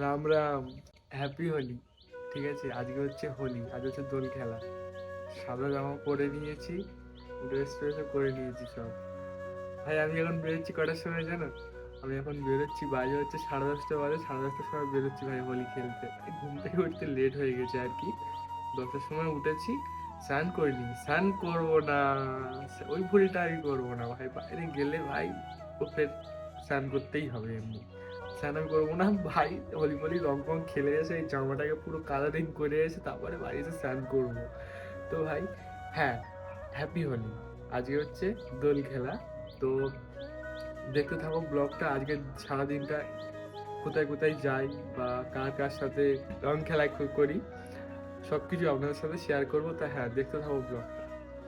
Ram Ram happy Holi, ঠিক আছে? আজকে হচ্ছে হোলি, আজ হচ্ছে দোল খেলা। সাদা জামা পরে নিয়েছি ড্রেস ট্রেসও করে নিয়েছি সব। ভাই, আমি এখন বেরোচ্ছি কটার সময় জানো? আমি এখন বেরোচ্ছি, বাজে হচ্ছে সাড়ে দশটা বাজে, সাড়ে দশটার সময় বেরোচ্ছি ভাই হোলি খেলতে। ঘুম থেকে উঠতে লেট হয়ে গেছে আর কি। দশটার সময় উঠেছি, স্নান করিনি। স্নান করব না ওই ভুলটা আমি করব না ভাই। বাইরে গেলে ভাই ও ফের স্নান করতেই হবে এমনি। স্নান করব না, ভাই। হোলি মোলি রং ফং খেলে এসে এই জামাটাকে পুরো কালারিং করে এসে তারপরে বাড়ি এসে স্নান করব। তো ভাই হ্যাঁ হ্যাপি হোলি। আজকে হচ্ছে দোল খেলা। তো দেখতে থাকো ব্লগটা, আজকে সারাদিনটা কোথায় কোথায় যাই বা কার কার সাথে রং খেলা করি সব কিছু আপনাদের সাথে শেয়ার করব। তা হ্যাঁ দেখতে থাকো ব্লগ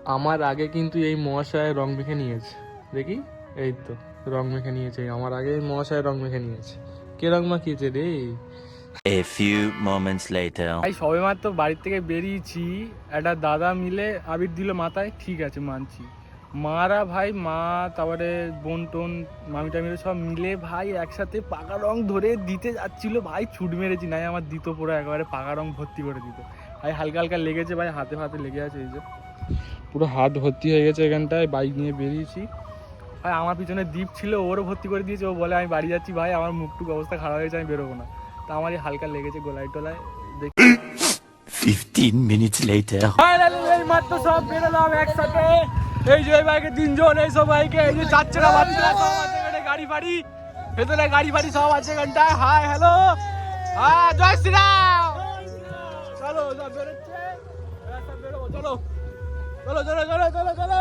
আমার আগে কিন্তু এই মহাশয় রং মেখে নিয়েছে। দেখি? এই তো। রং মেখে নিয়েছে। আমার আগে মহাশয় রং মেখে নিয়েছে। কে রং মাখিয়েছে রে? A few moments later. ভাই সবে মাত্র বাড়ির থেকে বেরিয়েছি। একটা দাদা মিলে আবির দিল মাথায় ঠিক আছে মানছি। মারা ভাই মা তারপরে বোন টোন মামিটা মিলে সব মিলে ভাই একসাথে পাকা রং ধরে দিতে যাচ্ছিল। ভাই ছুট মেরেছি। নাই আমার দিত পুরো একেবারে পাকা রং ভর্তি করে দিত। ভাই হালকা হালকা লেগেছে ভাই হাতে ফাতে লেগে আছে এই যে। পুরো হাত ভর্তি হয়ে গেছে এখানটায়। বাইক নিয়ে বেরিয়েছি। ভাই আমার পিছনে দ্বীপ ছিল ওরও ভর্তি করে দিয়েছে। ও বলে আমি বাড়ি যাচ্ছি ভাই আমার মুখটুক অবস্থা খারাপ হয়েছে আমি বেরোবো না। তা আমারই হালকা লেগেছে গোলায় টোলায় দেখি। 15 minutes later. ফাইনালি মাত্র সব বেরোলাম একসাথে। এই যে বাইকে তিনজন এই সব বাইকে এই যে চার চাকা বাচ্চা সব আছে এখানে গাড়ি ফাড়ি ভেতরে গাড়ি ফাড়ি সব আছে এখানটায়। হাই হ্যালো হ্যাঁ জয় শ্রীরাম। চলো সব বেরোচ্ছে। চলো। চলো চলো চলো চলো চলো।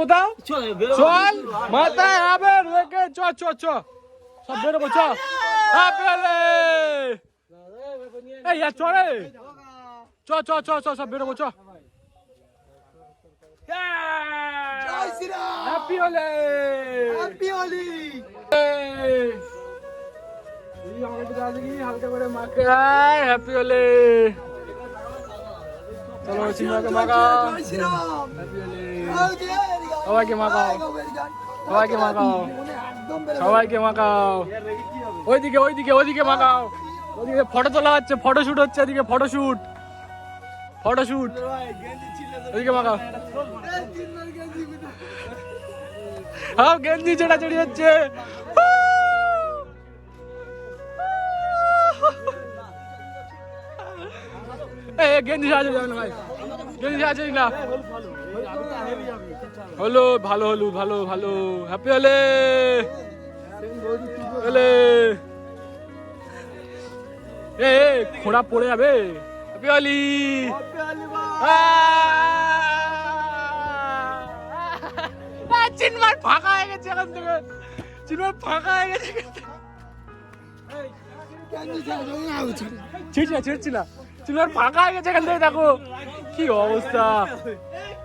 কোথাও চল মাথায় হবে রেখে চ চ চ সব বেরোবো চ হলে এই আর চলে চ চ চ চ সব বেরোবো চ হ্যাপি হলে হ্যাপি হলি হালকা করে মাকে হ্যাপি হলে চলো চিন্তাকে মাখাও সবাইকে মাখাও সবাইকে মাখাও সবাইকে মাখাও ওইদিকে ওইদিকে ওইদিকে মাখাও ওইদিকে ফটো তোলা হচ্ছে ফটো শুট হচ্ছে এদিকে ফটো শুট ফটো শুট ওইদিকে মাখাও হ্যাঁ গেঞ্জি চেড়াচড়ি হচ্ছে গেঞ্জি সাহায্য যাবে না ভাই। গেঞ্জি সাহায্য না। হলো ভালো হলো ভালো ভালো। হ্যাপি হলে। হলে। এ খোঁড়া পড়ে যাবে। হ্যাপি হলি। চিনমার ফাঁকা হয়ে গেছে এখান থেকে। চিনমার ফাঁকা হয়ে গেছে ছিড়ছি না ছিড়ছি না। চিনমার ফাঁকা হয়ে গেছে এখান থেকে দেখো। কি অবস্থা?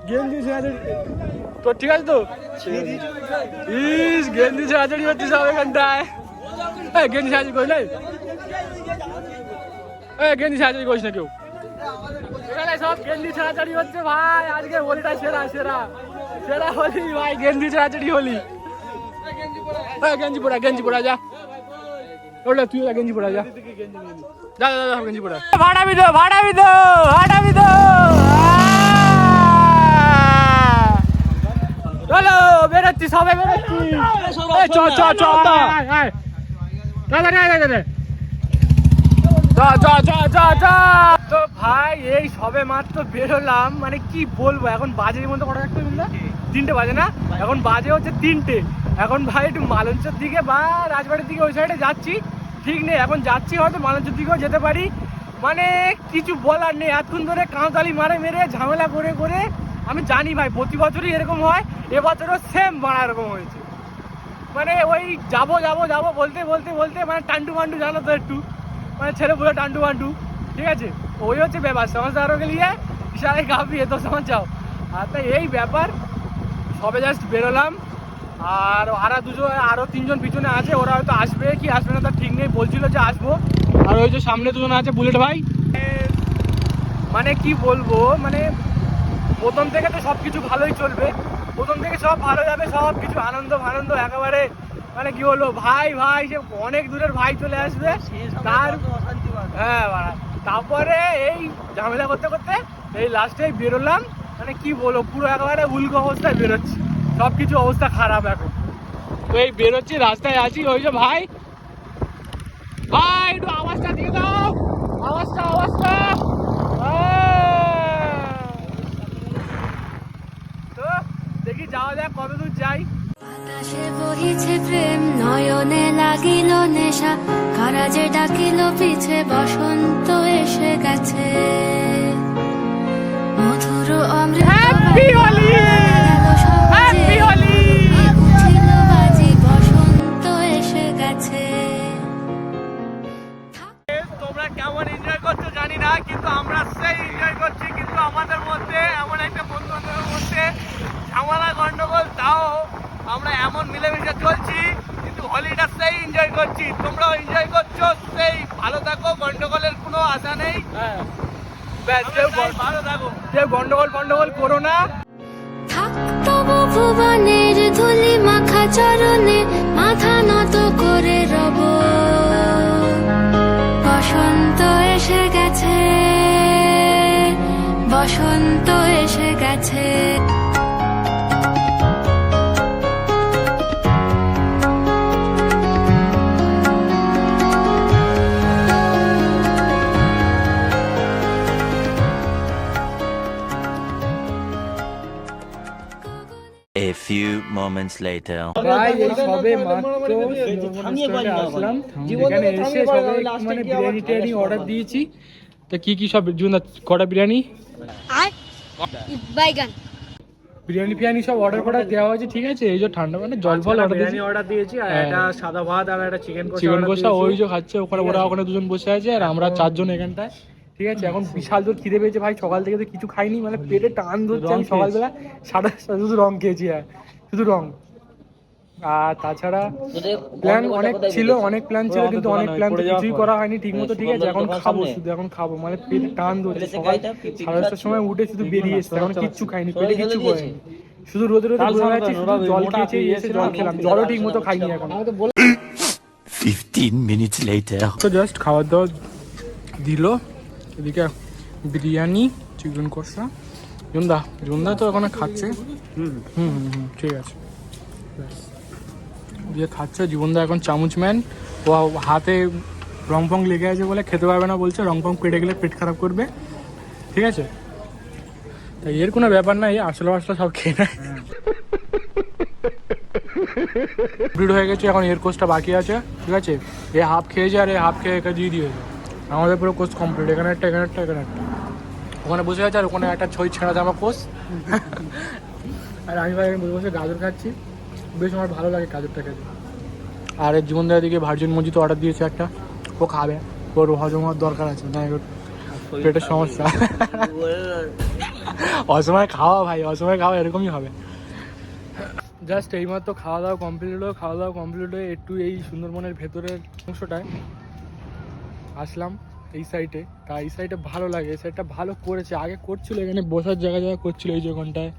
গেঞ্জি ছেড়াছড়ি তো ঠিক আছে তো? ইস গেঞ্জি ছেড়াছড়ি হচ্ছে সব এখানটায়। এই গেঞ্জি সাহায্য করিস নাই? এই গেঞ্জি সাহায্য করিস না কেউ। এখানে সব গেঞ্জি ছেড়াছড়ি হচ্ছে ভাই আজকে হোলিটা সেরা সেরা। সেরা হোলি ভাই গেঞ্জি ছেড়াছড়ি হোলি। এই গেঞ্জি পরা গেঞ্জি পরা যা। ওটা তুই যা গেঞ্জি পরা যা। যা যা যা গেঞ্জি পরা। ভাড়া বিদো ভাড়া বিদো ভাড়া বিদো চলো, বেরোচ্ছি সবাই বেরোচ্ছি। চ চ চ তো ভাই, এই সবে মাত্র বেরোলাম মানে কি বলব, এখন বাজে মধ্যে কটা রাখতে বুঝলে তিনটে বাজে না? এখন বাজে হচ্ছে তিনটে। এখন ভাই, একটু মালঞ্চের দিকে বা রাজবাড়ির দিকে ওই সাইডে যাচ্ছি। ঠিক নেই, এখন যাচ্ছি হয়তো মালঞ্চের দিকেও যেতে পারি। মানে কিছু বলার নেই, এতক্ষণ ধরে কাঁতালি মারে মেরে ঝামেলা করে করে আমি জানি ভাই, প্রতি বছরই এরকম হয়, এবছরও সেম বাড়া এরকম হয়েছে। মানে ওই যাব যাব যাব বলতে বলতে বলতে মানে টান্টু মান্টু জানো তো একটু? মানে ছেলে পুরো টান্টু মান্টু ঠিক আছে? ওই হচ্ছে ব্যাপার সমস্যারও গেলিয়ে ইশারে কাপি এত সময় যাও আর তাই এই ব্যাপার, সবে জাস্ট বেরোলাম। আর আরও দুজন আরও তিনজন পিছনে আছে ওরা হয়তো আসবে কি আসবে না তার ঠিক নেই বলছিল যে আসব। আর ওই যে সামনে দুজন আছে বুলেট ভাই। মানে কি বলব মানে প্রথম থেকে তো সব কিছু ভালোই চলবে। প্রথম থেকে সব ভালো যাবে সব কিছু আনন্দ আনন্দ একেবারে মানে কি বলব ভাই ভাই সে অনেক দূরের ভাই চলে আসবে। তার হ্যাঁ তারপরে এই ঝামেলা করতে করতে এই লাস্টে বেরোলাম। মানে কি বলব পুরো একেবারে উল্টো অবস্থায় বেরোচ্ছি। সব কিছু অবস্থা খারাপ এখন। তো এই বেরোচ্ছি রাস্তায় আছি। ওই যে ভাই। ভাই একটু আওয়াজটা দিয়ে দাও। আওয়াজটা আওয়াজটা। তো দেখি যাওয়া যাক কত দূর যাই। বাতাসে বহিছে প্রেম নয়নে লাগিল নেশা। ডাকিল পিছে বসন্ত এসে গেছে। মধুর অমৃত! থাকো কেউ ভুবনের ধুলি মাখা চরণে মাথা নত করে রব। বসন্ত এসে গেছে, বসন্ত এসে গেছে। Moments later. ভাই এই সবে মাত্র আসলাম। এখানে এসে সবে মানে বিরিয়ানি টিরিয়ানি অর্ডার দিয়েছি। তো কি কি সব জুনা কটা বিরিয়ানি? আর বাইগান। বিরিয়ানি ফিরিয়ানি সব অর্ডার করা দেওয়া হয়েছে ঠিক আছে? এই যে ঠান্ডা মানে জল ফল অর্ডার দিয়েছি। অর্ডার দিয়েছি আর হ্যাঁ। একটা সাদা ভাত আর একটা চিকেন কষা চিকেন কষা ওই যে খাচ্ছে ওখানে ওরা ওখানে দুজন বসে আছে আর আমরা চারজন এখানটায়। ঠিক আছে এখন বিশাল দূর খিদে পেয়েছে ভাই সকাল থেকে তো কিছু খাইনি মানে পেটে টান ধরছে আমি সকালবেলা সাদা শুধু রং খেয়েছি হ্যাঁ। শুধু রং। আর তাছাড়া প্ল্যান অনেক ছিল অনেক প্ল্যান ছিল কিন্তু অনেক প্ল্যান তো কিছুই করা হয়নি ঠিক মতো ঠিক আছে এখন খাব শুধু এখন খাব। মানে পেটে টান ধরছে সকাল সাড়ে দশটার সময় উঠে শুধু বেরিয়ে এসছে এখন কিচ্ছু খাইনি পেটে কিচ্ছু করেনি শুধু রোদে রোদে শুধু জল খেয়েছি এসে জল খেলাম জলও ঠিক মতো খাইনি এখন। 15 minutes later. তো জাস্ট খাবার দাবার দিল এদিকে বিরিয়ানি চিকেন কষা। জুন্দা জুন্দা তো ওখানে খাচ্ছে। হুম। হুম হুম ঠিক আছে। দিয়ে খাচ্ছে জীবনদা এখন চামচ ম্যান। ও হাতে রং ফং লেগে আছে বলে খেতে পারবে না বলছে রং ফং পেটে গেলে পেট খারাপ করবে। ঠিক আছে? তাই এর কোনো ব্যাপার নাই আসলে আসলে সব খেয়ে নেয়। কমপ্লিট হয়ে গেছে এখন এর কোর্সটা বাকি আছে ঠিক আছে? এ হাফ খেয়েছে আর এ হাফ খেয়ে একে দিয়ে দিয়েছে। আমাদের পুরো কোর্স কমপ্লিট এখানে একটা এখানে একটা এখানে একটা। ওখানে বসে আছে আর ওখানে একটা ছই ছেঁড়া জামা কোর্স আর আমি ভাই বসে বসে গাজর খাচ্ছি। বেশ আমার ভালো লাগে গাজরটা খেতে। আর এর জীবনদার দিকে ভার্জিন মজিতো অর্ডার দিয়েছে একটা। ও খাবে। ওর হজম হওয়ার দরকার আছে, না পেটের সমস্যা। অসময় খাওয়া ভাই, অসময় খাওয়া এরকমই হবে। জাস্ট এইমাত্র খাওয়া দাওয়া কমপ্লিট হলো, খাওয়া দাওয়া কমপ্লিট হয়ে একটু এই সুন্দরবনের ভেতরের অংশটায় আসলাম। এই সাইডে তা এই সাইডে ভালো লাগে। এই সাইডটা ভালো করেছে। আগে করছিল, এখানে বসার জায়গা জায়গা করছিল এই যে ওখানটায়।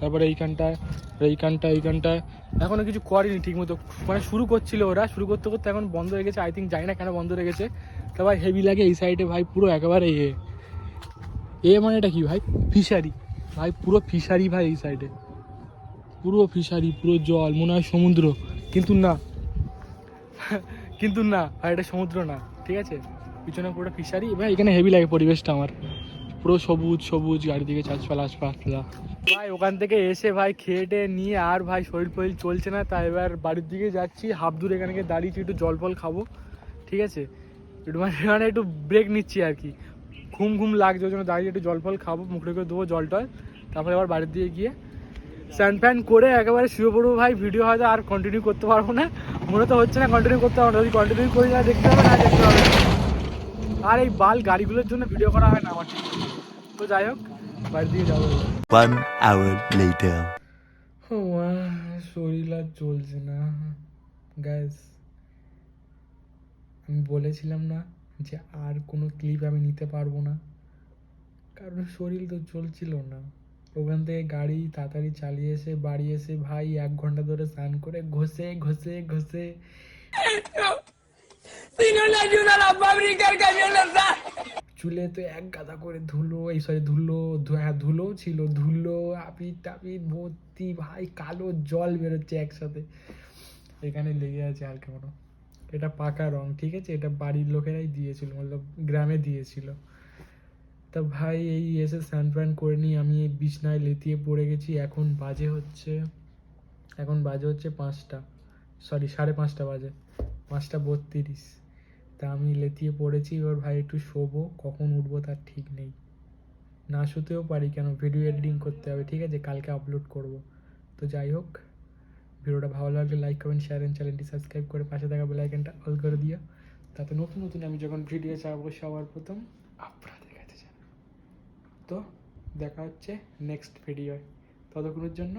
তারপরে এইখানটায় এইখানটায় এইখানটায়। এখনও কিছু করেনি ঠিক মতো মানে শুরু করছিল ওরা। শুরু করতে করতে এখন বন্ধ হয়ে গেছে। আই থিঙ্ক জানি না কেন বন্ধ হয়ে গেছে। তা ভাই হেভি লাগে এই সাইডে ভাই পুরো একেবারে এ। এ মানে এটা কি ভাই? ফিশারি। ভাই পুরো ফিশারি ভাই এই সাইডে পুরো ফিশারি, পুরো জল, মনে হয় সমুদ্র। কিন্তু না। কিন্তু না, ভাই এটা সমুদ্র না। ঠিক আছে? পিছনে পুরো ফিশারি। ভাই, এখানে হেভি লাগে পরিবেশটা আমার। পুরো সবুজ সবুজ গাড়ি দিকে চাষপালা আশপাশলা ভাই, ওখান থেকে এসে ভাই খেয়ে টেয়ে নিয়ে আর ভাই শরীর ফরিল চলছে না তাই এবার বাড়ির দিকে যাচ্ছি। হাফ দূর এখানে দাঁড়িয়েছি, একটু জল ফল খাব। ঠিক আছে? একটু মানে একটু ব্রেক নিচ্ছি আর কি। ঘুম ঘুম লাগছে, ওই জন্য দাঁড়িয়ে একটু জল ফল খাব, মুখে করে দেবো জল টল। তারপরে আবার বাড়ির দিকে গিয়ে স্যান ফ্যান করে একেবারে শুয়ে পড়ব ভাই। ভিডিও হয়তো আর কন্টিনিউ করতে পারব না। মনে তো হচ্ছে না কন্টিনিউ করতে পারব না। যদি কন্টিনিউ করি না দেখতে হবে, না দেখতে হবে। আর এই বাল গাড়িগুলোর জন্য ভিডিও করা হয় না আমার ঠিক তো যাই হোক বাড়ির দিকে যাব। One hour later. ও শরীর আর চলছে না। গ্যাস আমি বলেছিলাম না যে আর কোনো ক্লিপ আমি নিতে পারব না। কারণ শরীর তো চলছিল না। ওখান থেকে গাড়ি তাড়াতাড়ি চালিয়ে এসে বাড়ি এসে ভাই এক ঘণ্টা ধরে স্নান করে ঘষে ঘষে ঘষে। চুলে তো এক গাদা করে ধুলো, এই সরি ধুলো হ্যাঁ ধুলোও ছিল, ধুলো, আপিট টাপিট ভর্তি ভাই, কালো জল বেরোচ্ছে একসাথে। এখানে লেগে আছে আর কেমন এটা পাকা রং, ঠিক আছে? এটা বাড়ির লোকেরাই দিয়েছিল, মতলব গ্রামে দিয়েছিল। তা ভাই, এই এসে স্নান ফ্যান করে নিয়ে আমি এই বিছনায় লেতিয়ে পড়ে গেছি। এখন বাজে হচ্ছে, এখন বাজে হচ্ছে পাঁচটা। সরি সাড়ে পাঁচটা বাজে, পাঁচটা বত্রিশ। তা আমি লেতিয়ে পড়েছি, এবার ভাই একটু শোবো, কখন উঠবো তার ঠিক নেই। না শুতেও পারি কেন ভিডিও এডিটিং করতে হবে, ঠিক আছে? কালকে আপলোড করব। তো যাই হোক, ভিডিওটা ভালো লাগলে লাইক কমেন্ট শেয়ার এন্ড চ্যানেলটি সাবস্ক্রাইব করে পাশে থাকা বেল আইকনটা অল করে দিও। তাতে নতুন নতুন আমি যখন ভিডিও চাবো সবার প্রথম, আপনাদের কাছে তো দেখা হচ্ছে নেক্সট ভিডিওয় ততক্ষণের জন্য